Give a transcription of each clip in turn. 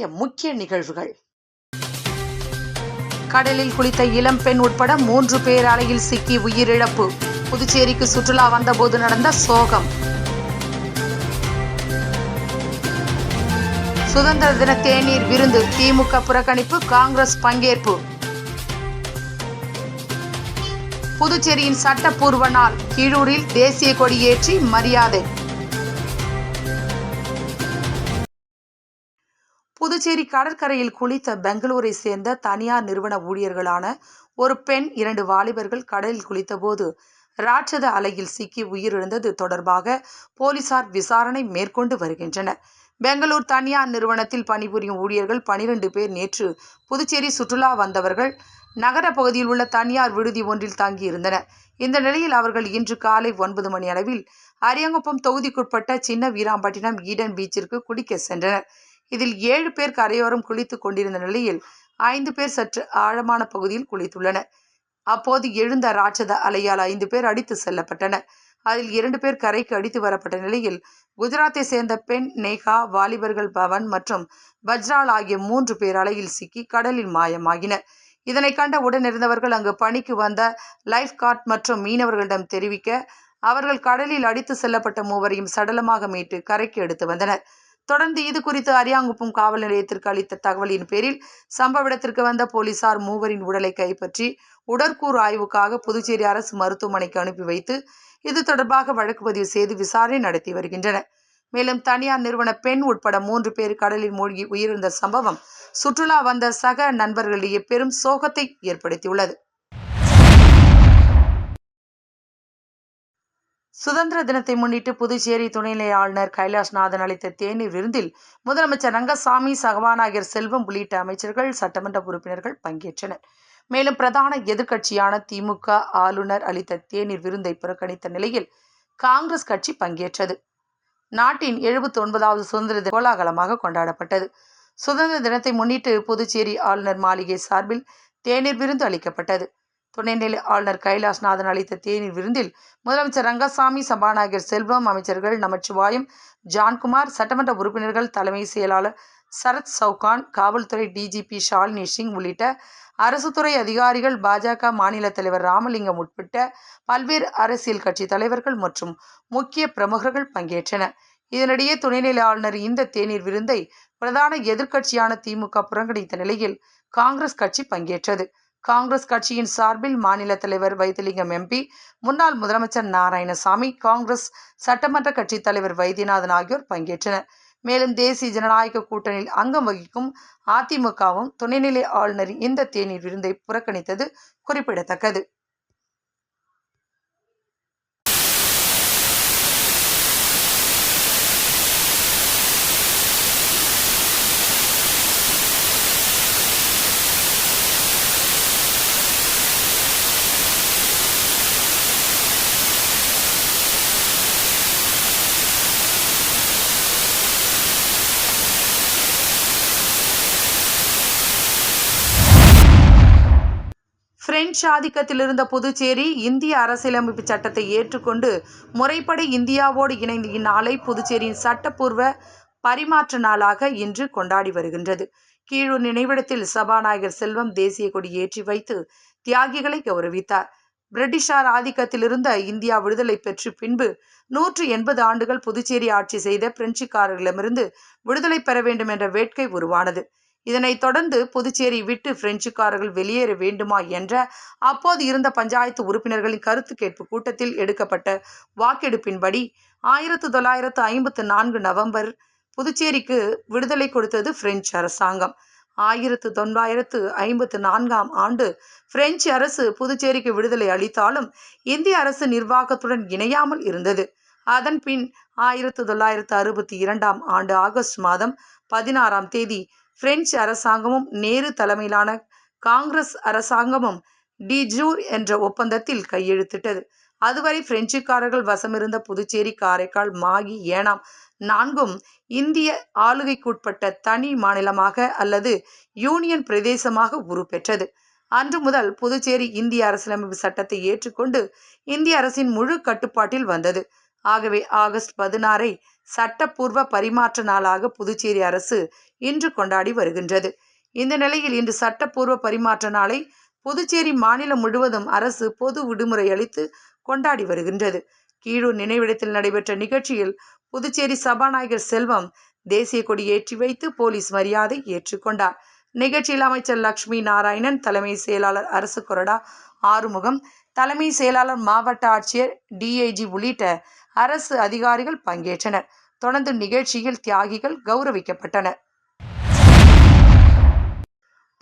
இன்றைய முக்கிய நிகழ்வுகள். கடலில் குளித்த இளம் பெண் உட்பட மூன்று பேர் அலையில் சிக்கி உயிரிழப்பு. புதுச்சேரிக்கு சுற்றுலா வந்தபோது நடந்த சோகம். சுதந்திர தின தேநீர் விருந்து திமுக புறக்கணிப்பு காங்கிரஸ் பங்கேற்பு. புதுச்சேரியின் சட்டப்பூர்வ நாள் கீழூரில் தேசிய கொடி ஏற்றி மரியாதை. புதுச்சேரி கடற்கரையில் குளித்த பெங்களூரை சேர்ந்த தனியார் நிறுவன ஊழியர்களான ஒரு பெண் இரண்டு வாலிபர்கள் கடலில் குளித்தபோது ராட்சத அலையில் சிக்கி உயிரிழந்தது தொடர்பாக போலீசார் விசாரணை மேற்கொண்டு வருகின்றனர். பெங்களூர் தனியார் நிறுவனத்தில் பணிபுரியும் ஊழியர்கள் பனிரெண்டு பேர் நேற்று புதுச்சேரி சுற்றுலா வந்தவர்கள் நகர பகுதியில் உள்ள தனியார் விடுதி ஒன்றில் தங்கியிருந்தனர். இந்த நிலையில் அவர்கள் இன்று காலை ஒன்பது மணி அளவில் அரியங்குப்பம் தொகுதிக்குட்பட்ட சின்ன வீராம்பட்டினம் ஈடன் பீச்சிற்கு குடிக்க சென்றனர். இதில் ஏழு பேர் கரையோரம் குளித்துக் கொண்டிருந்த நிலையில் ஐந்து பேர் சற்று ஆழமான பகுதியில் குளித்துள்ளனர். அப்போது எழுந்த ராட்சத அலையால் ஐந்து பேர் அடித்து செல்லப்பட்டனர். அதில் இரண்டு பேர் கரைக்கு அடித்து வரப்பட்ட நிலையில் குஜராத்தை சேர்ந்த பெண் நேகா வாலிபர்கள் பவன் மற்றும் பஜ்ரால் ஆகிய மூன்று பேர் அலையில் சிக்கி கடலில் மாயமாகினர். இதனை கண்ட உடனிருந்தவர்கள் அங்கு பணிக்கு வந்த லைஃப் கார்ட் மற்றும் மீனவர்களிடம் தெரிவிக்க அவர்கள் கடலில் அடித்து செல்லப்பட்ட மூவரையும் சடலமாக மீட்டு கரைக்கு எடுத்து வந்தனர். தொடர்ந்து இது குறித்து அரியாங்குப்பம் காவல் நிலையத்திற்கு அளித்த தகவலின் பேரில் சம்பவ இடத்திற்கு வந்த போலீசார் மூவரின் உடலை கைப்பற்றி உடற்கூறு ஆய்வுக்காக புதுச்சேரி அரசு மருத்துவமனைக்கு அனுப்பி வைத்து இது தொடர்பாக வழக்கு பதிவு செய்து விசாரணை நடத்தி வருகின்றனர் மேலும் தனியார் நிறுவன பெண் உட்பட மூன்று பேர் கடலில் மூழ்கி உயிரிழந்த சம்பவம் சுற்றுலா வந்த சக நண்பர்களிடையே பெரும் சோகத்தை ஏற்படுத்தியுள்ளது. சுதந்திர தினத்தை முன்னிட்டு புதுச்சேரி துணைநிலை ஆளுநர் கைலாஷ்நாதன் அளித்த தேநீர் விருந்தில் முதலமைச்சர் ரங்கசாமி சகவாநாயகர் செல்வம் உள்ளிட்ட அமைச்சர்கள் சட்டமன்ற உறுப்பினர்கள் பங்கேற்றனர். மேலும் பிரதான எதிர்க்கட்சியான திமுக ஆளுநர் அளித்த தேநீர் விருந்தை புறக்கணித்த நிலையில் காங்கிரஸ் கட்சி பங்கேற்றது. நாட்டின் எழுபத்தி ஒன்பதாவது சுதந்திர தின கோலாகலமாக கொண்டாடப்பட்டது. சுதந்திர தினத்தை முன்னிட்டு புதுச்சேரி ஆளுநர் மாளிகை சார்பில் தேநீர் விருந்து அளிக்கப்பட்டது. துணைநிலை ஆளுநர் கைலாஷ்நாதன் அளித்த தேநீர் விருந்தில் முதலமைச்சர் ரங்கசாமி சபாநாயகர் செல்வம் அமைச்சர்கள் நமச்சிவாயம் ஜான்குமார் சட்டமன்ற உறுப்பினர்கள் தலைமை செயலாளர் சரத் சவுகான் காவல்துறை டிஜிபி ஷாலினி சிங் உள்ளிட்ட அரசு துறை அதிகாரிகள் பாஜக மாநில தலைவர் ராமலிங்கம் உட்பட்ட பல்வேறு அரசியல் கட்சி தலைவர்கள் மற்றும் முக்கிய பிரமுகர்கள் பங்கேற்றனர். இதனிடையே துணைநிலை ஆளுநர் இந்த தேநீர் விருந்தை பிரதான எதிர்க்கட்சியான திமுக புறக்கணித்த நிலையில் காங்கிரஸ் கட்சி பங்கேற்றது. காங்கிரஸ் கட்சியின் சார்பில் மாநில தலைவர் வைத்திலிங்கம் எம்பி முன்னாள் முதலமைச்சர் நாராயணசாமி காங்கிரஸ் சட்டமன்ற கட்சித் தலைவர் வைத்தியநாதன் ஆகியோர் பங்கேற்றனர். மேலும் தேசிய ஜனநாயக கூட்டணியில் அங்கம் வகிக்கும் அதிமுகவும் துணைநிலை ஆளுநரின் இந்த தேநீர் விருந்தை புறக்கணித்தது குறிப்பிடத்தக்கது. பிரிட்டிஷ் ஆதிக்கத்தில் இருந்த புதுச்சேரி இந்திய அரசியலமைப்பு சட்டத்தை ஏற்றுக்கொண்டு முறைப்படி இந்தியாவோடு இணைந்த இந்நாளை புதுச்சேரியின் சட்டப்பூர்வ பரிமாற்ற நாளாக இன்று கொண்டாடி வருகின்றது. கீழூர் நினைவிடத்தில் சபாநாயகர் செல்வம் தேசிய கொடி ஏற்றி வைத்து தியாகிகளை கௌரவித்தார். பிரிட்டிஷார் ஆதிக்கத்தில் இருந்த இந்தியா விடுதலை பெற்று பின்பு நூற்று எண்பது ஆண்டுகள் புதுச்சேரி ஆட்சி செய்த பிரெஞ்சுக்காரர்களிடமிருந்து விடுதலை பெற வேண்டும் என்ற வேட்கை உருவானது. இதனைத் தொடர்ந்து புதுச்சேரி விட்டு பிரெஞ்சுக்காரர்கள் வெளியேற வேண்டுமா என்ற அப்போது இருந்த பஞ்சாயத்து உறுப்பினர்களின் கருத்து கேட்பு கூட்டத்தில் எடுக்கப்பட்ட வாக்கெடுப்பின்படி ஆயிரத்து தொள்ளாயிரத்து ஐம்பத்து நான்கு நவம்பர் புதுச்சேரிக்கு விடுதலை கொடுத்தது பிரெஞ்சு அரசாங்கம். ஆயிரத்து தொள்ளாயிரத்து ஐம்பத்து நான்காம் ஆண்டு பிரெஞ்சு அரசு புதுச்சேரிக்கு விடுதலை அளித்தாலும் இந்திய அரசு நிர்வாகத்துடன் இணையாமல் இருந்தது. அதன் பின் ஆயிரத்து தொள்ளாயிரத்து அறுபத்தி இரண்டாம் ஆண்டு ஆகஸ்ட் மாதம் பதினாறாம் தேதி பிரெஞ்சு அரசாங்கமும் நேரு தலைமையிலான காங்கிரஸ் அரசாங்கமும் டிஜூர் என்ற ஒப்பந்தத்தில் கையெழுத்திட்டது. அதுவரை பிரெஞ்சுக்காரர்கள் வசமிருந்த புதுச்சேரி காரைக்கால் மாகி ஏனாம் நான்கும் இந்திய ஆளுகைக்குட்பட்ட தனி மாநிலமாக அல்லது யூனியன் பிரதேசமாக உருப்பெற்றது. அன்று முதல் புதுச்சேரி இந்திய அரசியலமைப்பு சட்டத்தை ஏற்றுக்கொண்டு இந்திய அரசின் முழு கட்டுப்பாட்டில் வந்தது. ஆகவே ஆகஸ்ட் பதினாறை சட்டப்பூர்வ பரிமாற்ற நாளாக புதுச்சேரி அரசு இன்று கொண்டாடி வருகின்றது. இந்த நிலையில் இன்று சட்டப்பூர்வ பரிமாற்ற நாளை புதுச்சேரி மாநிலம் முழுவதும் அரசு பொது விடுமுறை அளித்து கொண்டாடி வருகின்றது. கீழூர் நினைவிடத்தில் நடைபெற்ற நிகழ்ச்சியில் புதுச்சேரி சபாநாயகர் செல்வம் தேசிய கொடி ஏற்றி வைத்து போலீஸ் மரியாதை ஏற்றுக்கொண்டார் நிகழ்ச்சியில் அமைச்சர் லட்சுமி நாராயணன் தலைமை செயலாளர் அரசு கொறடா ஆறுமுகம் தலைமை செயலாளர் மாவட்ட ஆட்சியர் டிஐஜி உள்ளிட்ட அரசு அதிகாரிகள் பங்கேற்றனர். தொடர்ந்து நிகழ்ச்சியில் தியாகிகள் கௌரவிக்கப்பட்டனர்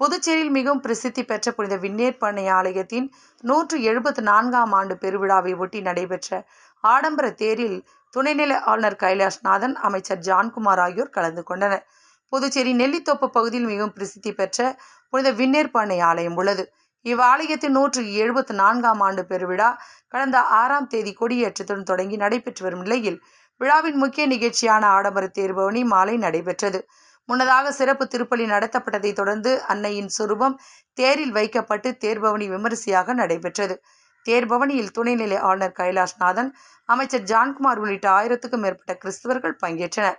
புதுச்சேரியில் மிகவும் பிரசித்தி பெற்ற புனித விண்ணேற் பண்ணை ஆலயத்தின் நூற்று எழுபத்து நான்காம் ஆண்டு பெருவிழாவை ஒட்டி நடைபெற்ற ஆடம்பர தேரில் துணைநிலை ஆளுநர் கைலாஷ்நாதன் அமைச்சர் ஜான்குமார் ஆகியோர் கலந்து கொண்டனர். புதுச்சேரி நெல்லித்தோப்பு பகுதியில் மிகவும் பிரசித்தி பெற்ற புனித விண்ணேற்பண்ணை ஆலயம் உள்ளது. இவ்வாலயத்தின் நூற்று எழுபத்து நான்காம் ஆண்டு பெருவிழா கடந்த ஆறாம் தேதி கொடியேற்றத்துடன் தொடங்கி நடைபெற்று வரும் நிலையில் விழாவின் முக்கிய நிகழ்ச்சியான ஆடம்பர தேர்பவனி மாலை நடைபெற்றது. முன்னதாக சிறப்பு திருப்பலி நடத்தப்பட்டதை தொடர்ந்து அன்னையின் சுரூபம் தேரில் வைக்கப்பட்டு தேர்பவனி விமரிசையாக நடைபெற்றது. தேர்பவனியில் துணைநிலை ஆளுநர் கைலாஷ்நாதன் அமைச்சர் ஜான்குமார் உள்ளிட்ட ஆயிரத்துக்கும் மேற்பட்ட கிறிஸ்தவர்கள் பங்கேற்றனர்.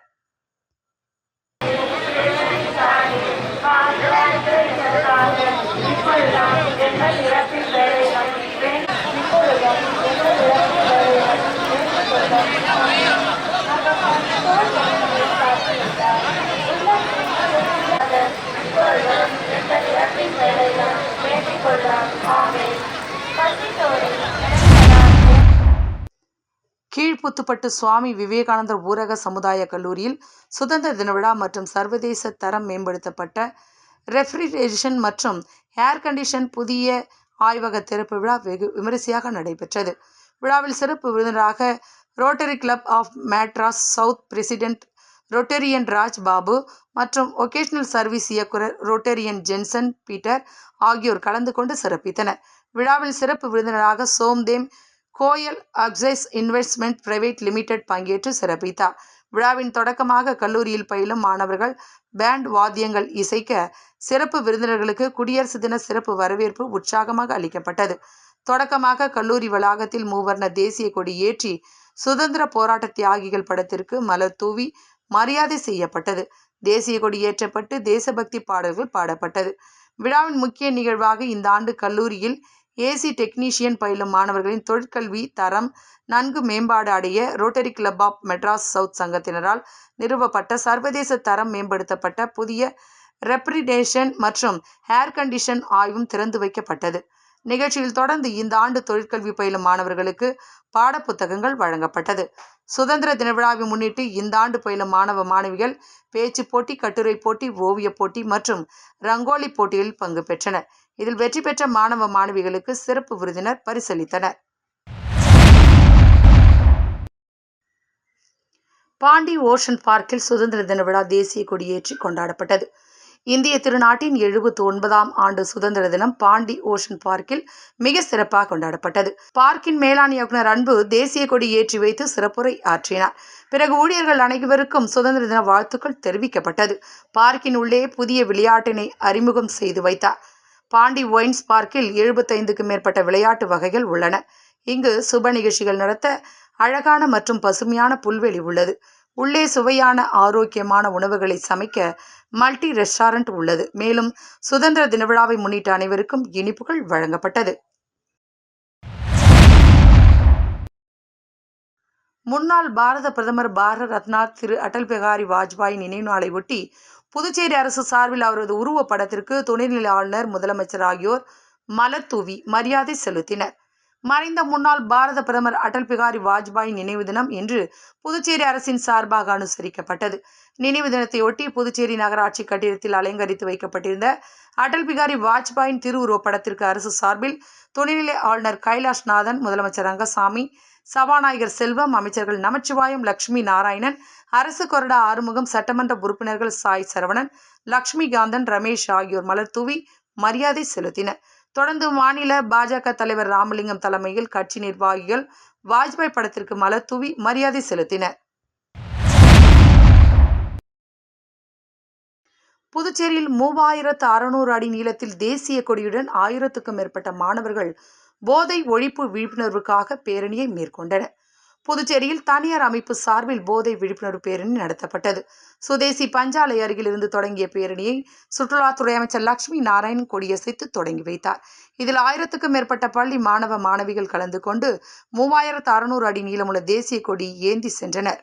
கீழ்ப்புத்துப்பட்டு சுவாமி விவேகானந்தர் ஊரக சமுதாய கல்லூரியில் சுதந்திர தின விழா மற்றும் சர்வதேச தரம் மேம்படுத்தப்பட்ட ரெஃப்ரிஜரேஷன் மற்றும் ஏர் கண்டிஷன் புதிய ஆய்வக திறப்பு விழா வெகு விமரிசையாக நடைபெற்றது. விழாவில் சிறப்பு விருந்தினராக rotary club of Madras south president rotarian Raj Babu மற்றும் ஒகேஷனல் சர்வீஸ் இயக்குனர் ரொட்டேரியன் ஜென்சன் பீட்டர் ஆகியோர் கலந்து கொண்டு சிறப்பித்தனர். விழாவில் சிறப்பு விருந்தினராக சோம்தேம் Goyal Axis investment private limited பங்கேற்று சிறப்பித்தார். விழாவின் தொடக்கமாக கல்லூரியில் பயிலும் மாணவர்கள் பேண்ட் வாத்தியங்கள் இசைக்க சிறப்பு விருந்தினர்களுக்கு குடியரசு தின சிறப்பு வரவேற்பு உற்சாகமாக அளிக்கப்பட்டது. தொடக்கமாக கல்லூரி வளாகத்தில் மூவர்ண தேசிய கொடி ஏற்றி சுதந்திர போராட்ட தியாகிகள் படத்திற்கு மலர் தூவி மரியாதை செய்யப்பட்டது. தேசிய கொடி ஏற்றப்பட்டு தேசபக்தி பாடல்கள் பாடப்பட்டது. விழாவின் முக்கிய நிகழ்வாக இந்த ஆண்டு கல்லூரியில் ஏசி டெக்னீஷியன் பயிலும் மாணவர்களின் தொழிற்கல்வி தரம் நன்கு மேம்பாடு அடைய rotary club of Madras south சங்கத்தினரால் நிறுவப்பட்ட சர்வதேச தரம் மேம்படுத்தப்பட்ட புதிய ரெப்ரிடேஷன் மற்றும் ஏர் கண்டிஷன் ஆய்வும் திறந்து வைக்கப்பட்டது. நிகழ்ச்சியில் தொடர்ந்து இந்த ஆண்டு தொழிற்கல்வி பயிலும் மாணவர்களுக்கு பாடப்புத்தகங்கள் வழங்கப்பட்டது. சுதந்திர தின விழாவை முன்னிட்டு இந்த ஆண்டு பயிலும் மாணவ மாணவிகள் பேச்சு போட்டி கட்டுரை போட்டி ஓவியப் போட்டி மற்றும் ரங்கோலி போட்டியில் பங்கு பெற்றனர். இதில் வெற்றி பெற்ற மாணவ மாணவிகளுக்கு சிறப்பு விருதினர் பரிசளித்தனர். பாண்டி ஓஷன் பார்க்கில் சுதந்திர தின விழா தேசிய கொடியேற்றி கொண்டாடப்பட்டது. இந்திய திருநாட்டின் எழுபத்தி ஒன்பதாம் ஆண்டு சுதந்திர தினம் பாண்டி ஓஷன் பார்க்கில் மிக சிறப்பாக கொண்டாடப்பட்டது. பார்க்கின் மேலாண் இயக்குனர் அன்பு தேசிய கொடி ஏற்றி வைத்து சிறப்புரை ஆற்றினார். பிறகு ஊழியர்கள் அனைவருக்கும் சுதந்திர தின வாழ்த்துக்கள் தெரிவிக்கப்பட்டது. பார்க்கின் உள்ளே புதிய விளையாட்டினை அறிமுகம் செய்து வைத்தார். பாண்டி ஒயின்ஸ் பார்க்கில் எழுபத்தைந்துக்கும் மேற்பட்ட விளையாட்டு வகைகள் உள்ளன. இங்கு சுப நிகழ்ச்சிகள் நடத்த அழகான மற்றும் பசுமையான புல்வெளி உள்ளது. உள்ளே சுவையான ஆரோக்கியமான உணவுகளை சமைக்க மல்டி ரெஸ்டாரண்ட் உள்ளது. மேலும் சுதந்திர தின விழாவை முன்னிட்டு அனைவருக்கும் இனிப்புகள் வழங்கப்பட்டது. முன்னாள் பாரத பிரதமர் பாரத ரத்னா திரு அடல் பிகாரி வாஜ்பாய் நினைவு நாளை ஒட்டி புதுச்சேரி அரசு சார்பில் அவரது உருவப்படத்திற்கு துணைநிலை ஆளுநர் முதலமைச்சர் ஆகியோர் மலத்தூவி மரியாதை செலுத்தினர். மறைந்த முன்னாள் பாரத பிரதமர் அடல் பிகாரி வாஜ்பாய் நினைவு தினம் இன்று புதுச்சேரி அரசின் சார்பாக அனுசரிக்கப்பட்டது. நினைவு தினத்தையொட்டி புதுச்சேரி நகராட்சி கட்டிடத்தில் அலங்கரித்து வைக்கப்பட்டிருந்த அடல் பிகாரி வாஜ்பாயின் திருவுருவப்படத்திற்கு அரசு சார்பில் துணைநிலை ஆளுநர் கைலாஷ்நாதன் முதலமைச்சர் ரங்கசாமி சபாநாயகர் செல்வம் அமைச்சர்கள் நமச்சிவாயம் லட்சுமி நாராயணன் அரசு கொறடா ஆறுமுகம் சட்டமன்ற உறுப்பினர்கள் சாய் சரவணன் லட்சுமிகாந்தன் ரமேஷ் ஆகியோர் மலர் தூவி மரியாதை செலுத்தினர். தொடர்ந்து மாநில பாஜக தலைவர் ராமலிங்கம் தலைமையில் கட்சி நிர்வாகிகள் வாஜ்பாய் படத்திற்கு மலர் தூவி மரியாதை செலுத்தினர். புதுச்சேரியில் மூவாயிரத்து அறுநூறு அடி நீளத்தில் தேசிய கொடியுடன் ஆயிரத்துக்கும் மேற்பட்ட மாணவர்கள் போதை ஒழிப்பு விழிப்புணர்வுக்காக பேரணியை மேற்கொண்டனர். புதுச்சேரியில் தனியார் அமைப்பு சார்பில் போதை விழிப்புணர்வு பேரணி நடத்தப்பட்டது. சுதேசி பஞ்சாலை அருகிலிருந்து தொடங்கிய பேரணியை சுற்றுலாத்துறை அமைச்சர் லட்சுமி நாராயண் கொடியசைத்து தொடங்கி வைத்தார். இதில் ஆயிரத்துக்கும் மேற்பட்ட பள்ளி மாணவ மாணவிகள் கலந்து கொண்டு மூவாயிரத்து அறுநூறு அடி நீளமுள்ள தேசிய கொடி ஏந்தி சென்றனர்.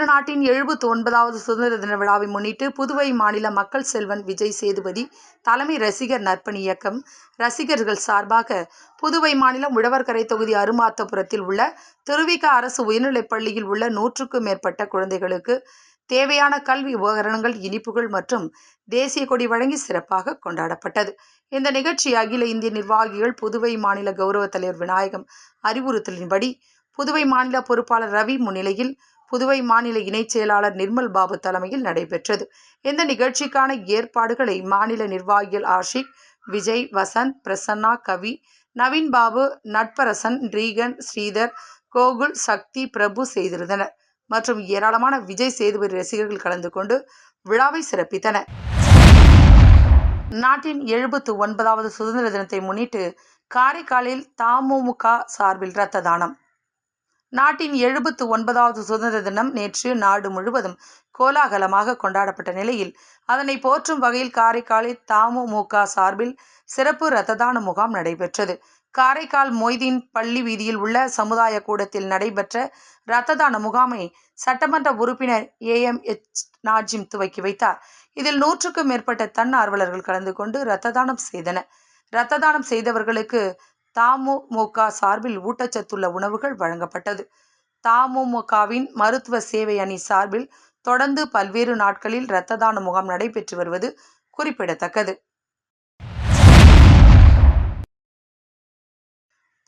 திருநாட்டின் எழுபத்தி ஒன்பதாவது சுதந்திர தின விழாவை முன்னிட்டு புதுவை மாநில மக்கள் செல்வன் விஜய் சேதுபதி தலைமை ரசிகர் நற்பணி இயக்கம் ரசிகர்கள் சார்பாக புதுவை மாநிலம் உழவர்கரை தொகுதி அருமாத்தபுரத்தில் உள்ள திருவிக அரசு உயர்நிலைப் பள்ளியில் உள்ள நூற்றுக்கும் மேற்பட்ட குழந்தைகளுக்கு தேவையான கல்வி உபகரணங்கள் இனிப்புகள் மற்றும் தேசிய கொடி வழங்கி சிறப்பாக கொண்டாடப்பட்டது. இந்த நிகழ்ச்சி அகில இந்திய நிர்வாகிகள் புதுவை மாநில கௌரவ தலைவர் விநாயகம் அறிவுறுத்தலின்படி புதுவை மாநில பொறுப்பாளர் ரவி முன்னிலையில் புதுவை மாநில இணைச் செயலாளர் நிர்மல் பாபு தலைமையில் நடைபெற்றது. இந்த நிகழ்ச்சிக்கான ஏற்பாடுகளை மாநில நிர்வாகிகள் ஆஷிக் விஜய் வசந்த் பிரசன்னா கவி நவீன் பாபு நட்பரசன் ரீகன் ஸ்ரீதர் கோகுல் சக்தி பிரபு செய்திருந்தனர். மற்றும் ஏராளமான விஜய் சேதுபதி ரசிகர்கள் கலந்து கொண்டு விழாவை சிறப்பித்தனர். நாட்டின் எழுபத்து ஒன்பதாவது சுதந்திர தினத்தை முன்னிட்டு காரைக்காலில் தமுமுக சார்பில் இரத்த தானம். நாட்டின் எழுபத்து ஒன்பதாவது சுதந்திர தினம் நேற்று நாடு முழுவதும் கோலாகலமாக கொண்டாடப்பட்ட நிலையில் அதனை போற்றும் வகையில் காரைக்காலில் தமுமுக சார்பில் சிறப்பு இரத்ததான முகாம் நடைபெற்றது. காரைக்கால் மொய்தீன் பள்ளி வீதியில் உள்ள சமுதாய கூடத்தில் நடைபெற்ற இரத்ததான முகாமை சட்டமன்ற உறுப்பினர் ஏ எம் எச் நாஜிம் துவக்கி வைத்தார். இதில் நூற்றுக்கும் மேற்பட்ட தன்னார்வலர்கள் கலந்து கொண்டு இரத்த தானம் செய்தனர். இரத்த தானம் செய்தவர்களுக்கு தமுமுக சார்பில் ஊட்டச்சத்துள்ள உணவுகள் வழங்கப்பட்டது. தமுமுகவின் மருத்துவ சேவை அணி சார்பில் தொடர்ந்து பல்வேறு நாட்களில் இரத்த தான முகாம் நடைபெற்று வருவது குறிப்பிடத்தக்கது.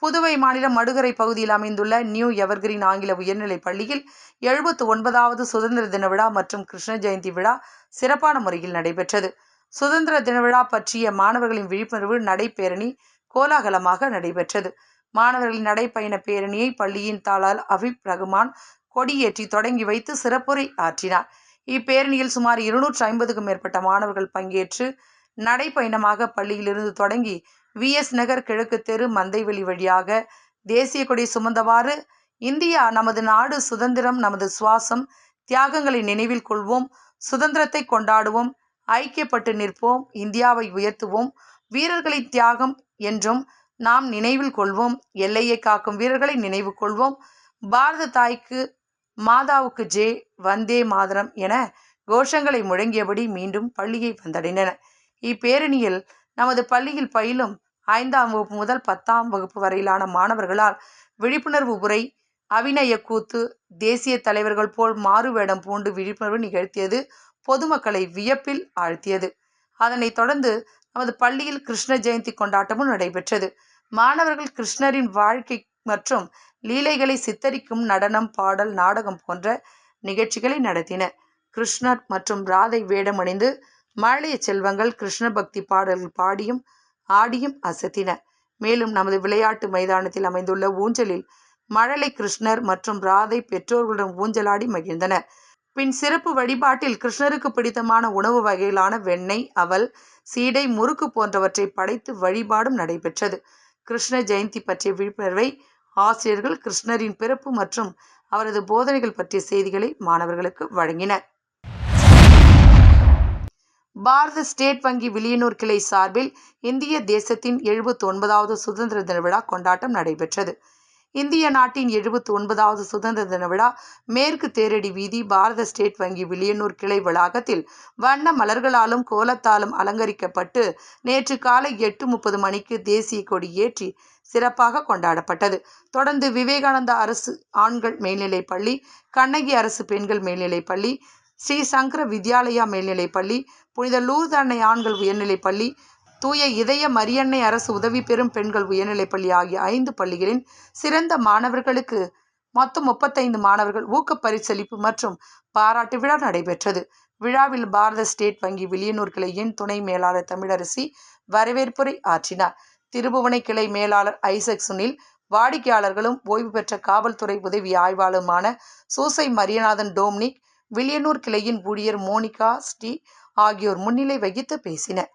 புதுவை மாநிலம் மடுகரை பகுதியில் அமைந்துள்ள நியூ எவர்கிரீன் ஆங்கில உயர்நிலைப் பள்ளியில் எழுபத்து ஒன்பதாவது சுதந்திர தின விழா மற்றும் கிருஷ்ண ஜெயந்தி விழா சிறப்பான முறையில் நடைபெற்றது. சுதந்திர தின விழா பற்றிய மாணவர்களின் விழிப்புணர்வு நடைபேரணி கோலாகலமாக நடைபெற்றது. மாணவர்களின் நடைப்பயண பேரணியை பள்ளியின் தாளால் அபிப் ரகுமான் கொடியேற்றி தொடங்கி வைத்து சிறப்புரை ஆற்றினார். இப்பேரணியில் சுமார் இருநூற்றி ஐம்பதுக்கும் மேற்பட்ட மாணவர்கள் பங்கேற்று நடைப்பயணமாக பள்ளியிலிருந்து தொடங்கி வி. எஸ். நகர் கிழக்கு தெரு மந்தைவெளி வழியாக தேசிய கொடி சுமந்தவாறு இந்தியா நமது நாடு சுதந்திரம் நமது சுவாசம் தியாகங்களை நினைவில் கொள்வோம் சுதந்திரத்தை கொண்டாடுவோம் ஐக்கியப்பட்டு நிற்போம் இந்தியாவை உயர்த்துவோம் வீரர்களின் தியாகம் என்றும் நாம் நினைவில் கொள்வோம். எல்லையை காக்கும் வீரர்களை நினைவு கொள்வோம். பாரத தாய்க்கு மாதாவுக்கு ஜே வந்தே மாதரம் என கோஷங்களை முழங்கியபடி மீண்டும் பள்ளியை வந்தடைந்தன. இப்பேரணியில் நமது பள்ளியில் பயிலும் ஐந்தாம் வகுப்பு முதல் பத்தாம் வகுப்பு வரையிலான மாணவர்களால் விழிப்புணர்வு உரை அவிநயக்கூத்து கூத்து தேசிய தலைவர்கள் போல் மாறுவேடம் பூண்டு விழிப்புணர்வு நிகழ்த்தியது பொதுமக்களை வியப்பில் ஆழ்த்தியது. அதனைத் தொடர்ந்து நமது பள்ளியில் கிருஷ்ண ஜெயந்தி கொண்டாட்டமும் நடைபெற்றது. மாணவர்கள் கிருஷ்ணரின் வாழ்க்கை மற்றும் லீலைகளை சித்தரிக்கும் நடனம் பாடல் நாடகம் போன்ற நிகழ்ச்சிகளை நடத்தினர் கிருஷ்ணர் மற்றும் ராதை வேடமணிந்து மழலைய செல்வங்கள் கிருஷ்ண பக்தி பாடல்கள் பாடியும் ஆடியும் அசத்தினர் மேலும் நமது விளையாட்டு மைதானத்தில் அமைந்துள்ள ஊஞ்சலில் மழலை கிருஷ்ணர் மற்றும் ராதை பெற்றோர்களுடன் ஊஞ்சலாடி மகிழ்ந்தனர். பின் சிறப்பு வழிபாட்டில் கிருஷ்ணருக்கு பிடித்தமான உணவு வகையிலான வெண்ணெய் அவல் சீடை முறுக்கு போன்றவற்றை படைத்து வழிபாடும் நடைபெற்றது. கிருஷ்ண ஜெயந்தி பற்றிய விழிப்புணர்வை ஆசிரியர்கள் கிருஷ்ணரின் பிறப்பு மற்றும் அவரது போதனைகள் பற்றிய செய்திகளை மாணவர்களுக்கு வழங்கினர். பாரத ஸ்டேட் வங்கி வில்லியனூர் கிளை சார்பில் இந்திய தேசத்தின் எழுபத்தி ஒன்பதாவது சுதந்திர தின விழா கொண்டாட்டம் நடைபெற்றது. இந்திய நாட்டின் எழுபத்தி ஒன்பதாவது சுதந்திர தின விழா மேற்கு தேரடி வீதி பாரத ஸ்டேட் வங்கி வில்லியனூர் கிளை வளாகத்தில் வண்ண மலர்களாலும் கோலத்தாலும் அலங்கரிக்கப்பட்டு நேற்று காலை எட்டு முப்பது மணிக்கு தேசிய கொடி ஏற்றி சிறப்பாக கொண்டாடப்பட்டது. தொடர்ந்து விவேகானந்தா அரசு ஆண்கள் மேல்நிலைப் பள்ளி கண்ணகி அரசு பெண்கள் மேல்நிலைப் பள்ளி ஸ்ரீ சங்கர வித்யாலயா மேல்நிலைப்பள்ளி புனித லூர்தன்னை ஆண்கள் உயர்நிலைப் பள்ளி தூய இதய மரியன்னை அரசு உதவி பெறும் பெண்கள் உயர்நிலைப்பள்ளி ஆகிய ஐந்து பள்ளிகளின் சிறந்த மாணவர்களுக்கு மொத்தம் முப்பத்தைந்து மாணவர்கள் ஊக்க பரிசளிப்பு மற்றும் பாராட்டு விழா நடைபெற்றது. விழாவில் பாரத ஸ்டேட் வங்கி வில்லியனூர் கிளையின் துணை மேலாளர் தமிழரசி வரவேற்புரை ஆற்றினார். திருபுவனை கிளை மேலாளர் ஐசக் சுனில் வாடிக்கையாளர்களும் ஓய்வு பெற்ற காவல்துறை உதவி ஆய்வாளருமான சூசை மரியநாதன் டோம்னிக் வில்லியனூர் கிளையின் ஊழியர் மோனிகா ஸ்ரீ ஆகியோர் முன்னிலை வகித்து பேசினர்.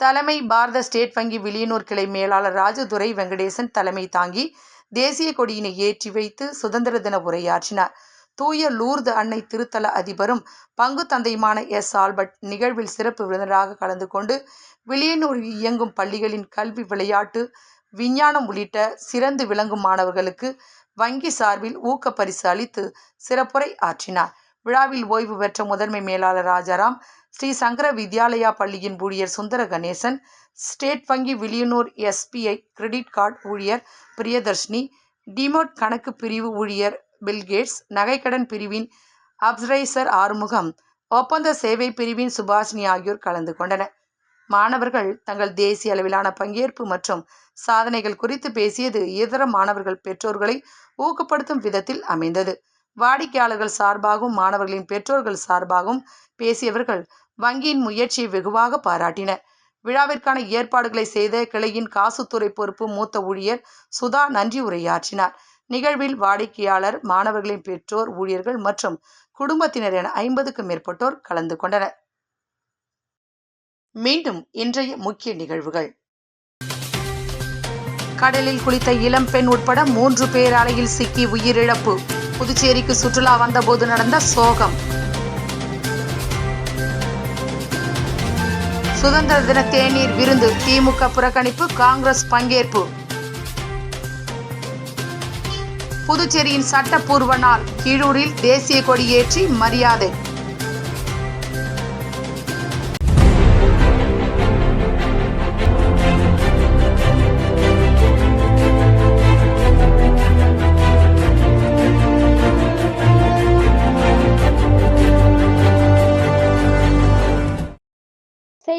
தலைமை பாரத ஸ்டேட் வங்கி வில்லியனூர் கிளை மேலாளர் ராஜதுரை வெங்கடேசன் தலைமை தாங்கி தேசிய கொடியினை ஏற்றி வைத்து சுதந்திர தின உரையாற்றினார். தூய லூர்து அன்னை திருத்தல அதிபரும் பங்கு தந்தையுமான எஸ். ஆல்பர்ட் நிகழ்வில் சிறப்பு விருந்தினராக கலந்து கொண்டு விளியனூர் இயங்கும் பள்ளிகளின் கல்வி விளையாட்டு விஞ்ஞானம் உள்ளிட்ட சிறந்து விளங்கும் மாணவர்களுக்கு வங்கி சார்பில் ஊக்க பரிசு அளித்து சிறப்புரை ஆற்றினார். விழாவில் ஓய்வு பெற்ற முதன்மை மேலாளர் ராஜாராம் ஸ்ரீ சங்கர வித்யாலயா பள்ளியின் ஊழியர் சுந்தர கணேசன் ஸ்டேட் வங்கி வில்லியனூர் எஸ்பிஐ கிரெடிட் கார்டு ஊழியர் பிரியதர்ஷினி டிமோட் கணக்கு பிரிவு ஊழியர் பில்கேட்ஸ் நகைக்கடன் பிரிவின் அப்சரைசர் ஆறுமுகம் ஒப்பந்த சேவை பிரிவின் சுபாஷினி ஆகியோர் கலந்து கொண்டனர். மாணவர்கள் தங்கள் தேசிய அளவிலான பங்கேற்பு மற்றும் சாதனைகள் குறித்து பேசியது இதர மாணவர்கள் பெற்றோர்களை ஊக்கப்படுத்தும் விதத்தில் அமைந்தது. வாடிக்கையாளர்கள் சார்பாகவும் மாணவர்களின் பெற்றோர்கள் சார்பாகவும் பேசியவர்கள் வங்கியின் முயற்சியை வெகுவாக பாராட்டினர். விழாவிற்கான ஏற்பாடுகளை செய்த கிளையின் காசுத்துறை பொறுப்பு மூத்த ஊழியர் சுதா நன்றி உரையாற்றினார். நிகழ்வில் வாடிக்கையாளர் மாணவர்களின் பெற்றோர் ஊழியர்கள் மற்றும் குடும்பத்தினர் என ஐம்பதுக்கும் மேற்பட்டோர் கலந்து கொண்டனர். மீண்டும் இன்றைய முக்கிய நிகழ்வுகள். கடலில் குளித்த இளம் பெண் உட்பட மூன்று பேர் அலையில் சிக்கி உயிரிழப்பு. புதுச்சேரிக்கு சுற்றுலா வந்தபோது நடந்த சோகம். சுதந்திர தின தேநீர் விருந்து திமுக புறக்கணிப்பு காங்கிரஸ் பங்கேற்பு. புதுச்சேரியின் சட்டப்பூர்வ நாள் கீழூரில் தேசிய கொடியேற்றி மரியாதை.